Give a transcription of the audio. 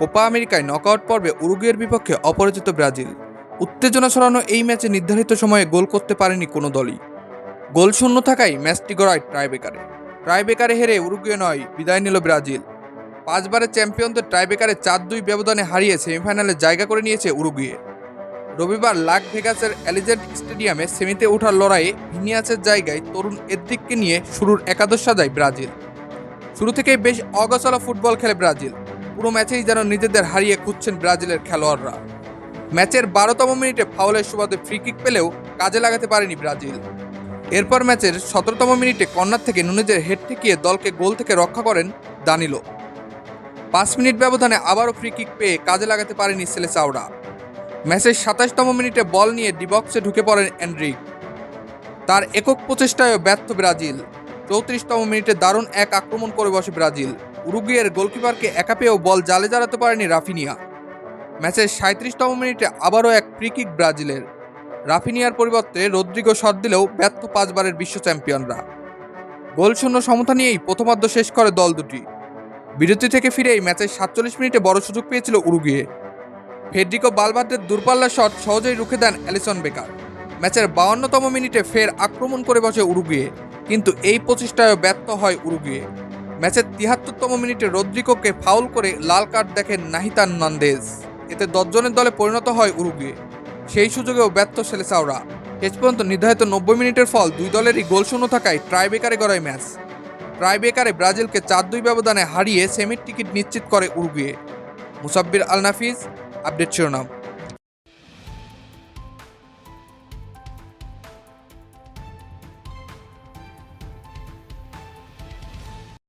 Copa আমেরিকায় knockout পর্বে উরুগুয়ের বিপক্ষে অপরাজিত ব্রাজিল। উত্তেজনা ছড়ানো এই ম্যাচে নির্ধারিত সময়ে গোল করতে পারেনি কোনো দলই। গোল শূন্য থাকায় ম্যাচটি গড়ায় ট্রাইবেকারে ট্রাইবেকারে হেরে উরুগুয়ে নয়, বিদায় নিল ব্রাজিল। পাঁচবারের চ্যাম্পিয়নদের ট্রাইবেকারে চার দুই ব্যবধানে হারিয়ে সেমিফাইনালে জায়গা করে নিয়েছে উরুগুয়ে। রবিবার লাক ভেগাসের অ্যালিজেন্ট স্টেডিয়ামে সেমিতে ওঠার লড়াইয়ে ভিনিয়াসের জায়গায় তরুণ এদ্রিককে নিয়ে শুরুর একাদশ সাজায় ব্রাজিল। শুরু থেকেই বেশ অগচলা ফুটবল খেলে ব্রাজিল। পুরো ম্যাচেই যেন নিজেদের হারিয়ে খুঁজছেন ব্রাজিলের খেলোয়াড়রা। ম্যাচের বারোতম মিনিটে ফাউলের সুবাদে ফ্রি কিক পেলেও কাজে লাগাতে পারেনি ব্রাজিল। এরপর ম্যাচের সতেরোতম মিনিটে কর্নার থেকে নুনেজের হেড ঠেকিয়ে দলকে গোল থেকে রক্ষা করেন দানিলো। পাঁচ মিনিট ব্যবধানে আবারও ফ্রি কিক পেয়ে কাজে লাগাতে পারেনি সেলে চাওড়া ম্যাচের সাতাশতম মিনিটে বল নিয়ে ডিবক্সে ঢুকে পড়েন অ্যান্ড্রিক তার একক প্রচেষ্টায়ও ব্যর্থ ব্রাজিল। চৌত্রিশতম মিনিটে দারুণ এক আক্রমণ করে বসে ব্রাজিল। উরুগুয়ের গোলকিপারকে একা পেয়েও বল জালে জারাতে পারেনি রাফিনিয়া। ম্যাচের সাঁত্রিশতম মিনিটে আবারও এক ফ্রি কিক ব্রাজিলের। রাফিনিয়ার পরিবর্তে রদ্রিগো শট দিলেও ব্যর্থ পাঁচবারের বিশ্ব চ্যাম্পিয়নরা। গোলশূন্য সমতা নিয়েই প্রথমার্ধ শেষ করে দল দুটি। বিরতি থেকে ফিরেই ম্যাচের সাতচল্লিশ মিনিটে বড় সুযোগ পেয়েছিল উরুগুয়ে। ফেডরিকো বালবার্দের দূরপাল্লা শট সহজেই রুখে দেন অ্যালিসন বেকার। ম্যাচের বাউন্নতম মিনিটে ফের আক্রমণ করে বসে উরুগুয়ে, কিন্তু এই প্রচেষ্টায়ও ব্যর্থ হয় উরুগুয়ে। ম্যাচের তিয়াত্তরতম মিনিটে রদ্রিকোকে ফাউল করে লাল কার্ড দেখেন নাহিতান নন্দেজ। এতে দশজনের দলে পরিণত হয় উরুগুয়ে। সেই সুযোগেও ব্যর্থ সেলেসাওরা। শেষ পর্যন্ত নির্ধারিত নব্বই মিনিটের ফল দুই দলেরই গোল শূন্য থাকায় ট্রাইবেকারে গড়ায় ম্যাচ। ট্রাইবেকারে ব্রাজিলকে চার দুই ব্যবধানে হারিয়ে সেমির টিকিট নিশ্চিত করে উরুগুয়ে। মুসাব্বির আল নাফিজ, আপডেট শিরোনাম।